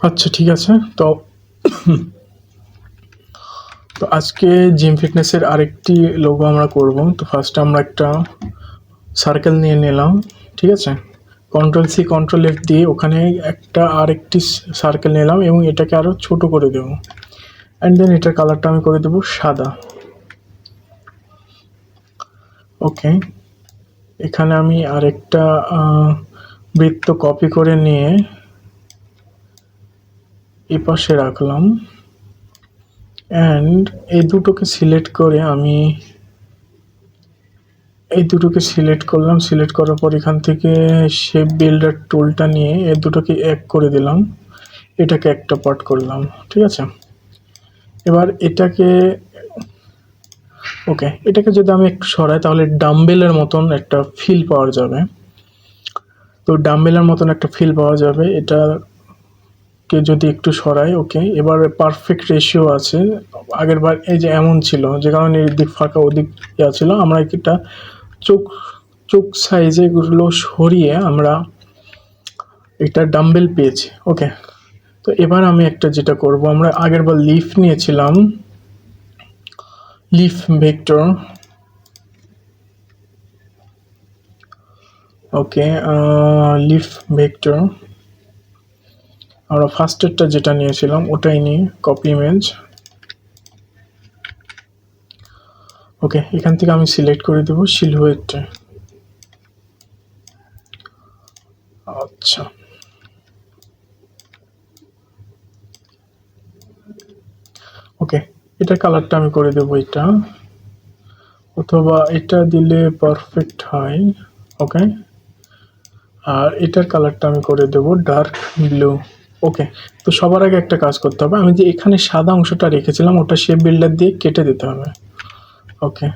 আচ্ছা ঠিক আছে। তো তো আজকে জিম ফিটনেসের আরেকটি লোগো আমরা করব। তো ফার্স্ট আমরা একটা সার্কেল নিয়ে নিলাম, ঠিক আছে? কন্ট্রোল সি কন্ট্রোল এফ দিয়ে ওখানে একটা আরেকটি সার্কেল নিলাম এবং এটাকে আরও ছোট করে দেব। অ্যান্ড দেন এটার কালারটা আমি করে দেবো সাদা। ওকে। এখানে আমি আরেকটা বৃত্ত কপি করে নিয়ে এ পাশে রাখলাম। অ্যান্ড এই দুটোকে সিলেক্ট করে আমি এই দুটোকে সিলেক্ট করলাম। সিলেক্ট করার পর এখান থেকে শেপ বিল্ডার টুলটা নিয়ে এই দুটোকে এক করে দিলাম। এটাকে একটা পার্ট করলাম, ঠিক আছে? এবার এটাকে ওকে এটাকে যদি আমি একটু সরাই তাহলে ডাম্বেলের মতন একটা ফিল পাওয়া যাবে। তো ডাম্বেলের মতন একটা ফিল পাওয়া যাবে। এটা কে যদি একটু সরাই ওকে এবার পারফেক্ট রেশিও আছে। আগের বার এই যে এমন ছিল, যে কারণে এদিক ফাঁকা, ওদিক ইয়া ছিল, আমরা এটা চোখ চোখ সাইজে এগুলো সরিয়ে আমরা এটা ডাম্বেল পেয়েছি ওকে তো এবার আমি একটা যেটা করব, আমরা আগের বার লিফ নিয়েছিলাম leaf vector okay leaf vector আমরা ফার্স্টেরটা যেটা নিয়েছিলাম, ওটাই নিয়ে কপি ইমেজ ওকে এখান থেকে আমি সিলেক্ট করে দেবো সিলহুয়েটটা আচ্ছা। ওকে এটা কালারটা আমি করে দেবো এটা। অথবা এটা দিলে পারফেক্ট হয়। ওকে আর এটার কালারটা আমি করে দেবো ডার্ক ব্লু ওকে তো সবার আগে একটা কাজ করতে হবে। আমি যে এখানে সাদা অংশটা রেখেছিলাম, ওটা শেপ বিল্ডার দিয়ে কেটে দিতে হবে। ওকে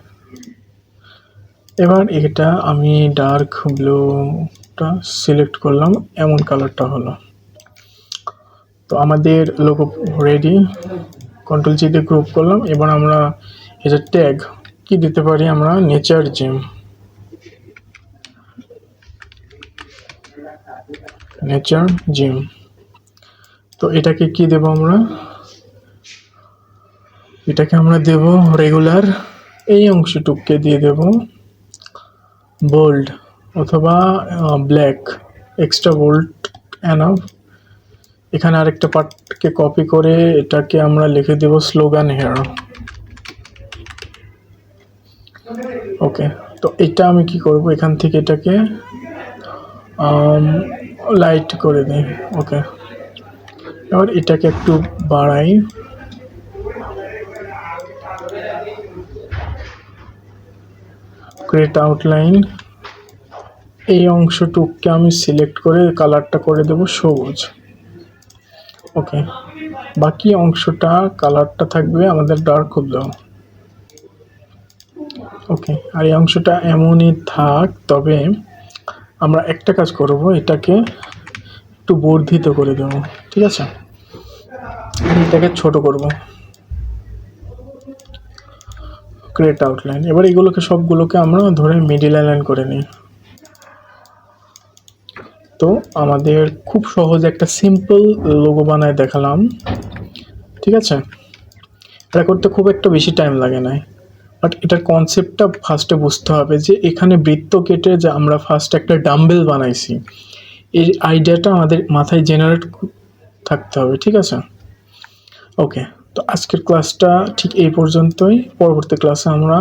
এবার এটা আমি ডার্ক ব্লুটা সিলেক্ট করলাম, এমন কালারটা হলো। তো আমাদের লোগো রেডি কন্ট্রোল জিতে গ্রুপ করলাম। এবার আমরা এটার ট্যাগ কি দিতে পারি আমরা? নেচার জিম নেচার জিম তো এটাকে কি দেব আমরা? এটাকে আমরা দেব রেগুলার এই অংশটুককে দিয়ে দেব বোল্ড অথবা ব্ল্যাক এক্সট্রা বোল্ড এনাফ এখানে আরেকটা পার্টকে কপি করে এটাকে আমরা লিখে দেব স্লোগান হেয়ার ওকে তো এটা আমি কি করব? এখান থেকে এটাকে লাইট করে দিই। ওকে এবার এটাকে একটু বাড়াই। ক্রিয়েট আউটলাইন এই অংশটুককে আমি সিলেক্ট করে কালারটা করে দেব সবুজ। ওকে বাকি অংশটা কালারটা থাকবে আমাদের ডার্ক ব্লু ওকে আর এই অংশটা এমনই থাক, তবে আমরা একটা কাজ করব, এটাকে একটু বর্ধিত করে দেব। ঠিক আছে? এটাকে ছোট করব। ক্রিয়েট আউটলাইন এবার এগুলোকে সবগুলোকে আমরা ধরে মিডিল লাইন করে নিই। তো আমাদের খুব সহজ একটা সিম্পল লোগো বানায় দেখালাম। ঠিক আছে? এটা করতে খুব একটা বেশি টাইম লাগে না। বাট এটার কনসেপ্টটা ফার্স্টে বুঝতে হবে যে এখানে বৃত্ত কেটে যে আমরা ফার্স্ট একটা ডাম্বেল বানাইছি। এই আইডিয়াটা আমাদের মাথায় জেনারেট থাকতে হবে। ঠিক আছে? ওকে তো আজকের ক্লাসটা ঠিক এই পর্যন্তই। পরবর্তী ক্লাসে আমরা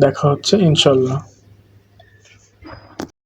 দেখা হচ্ছে ইনশাল্লাহ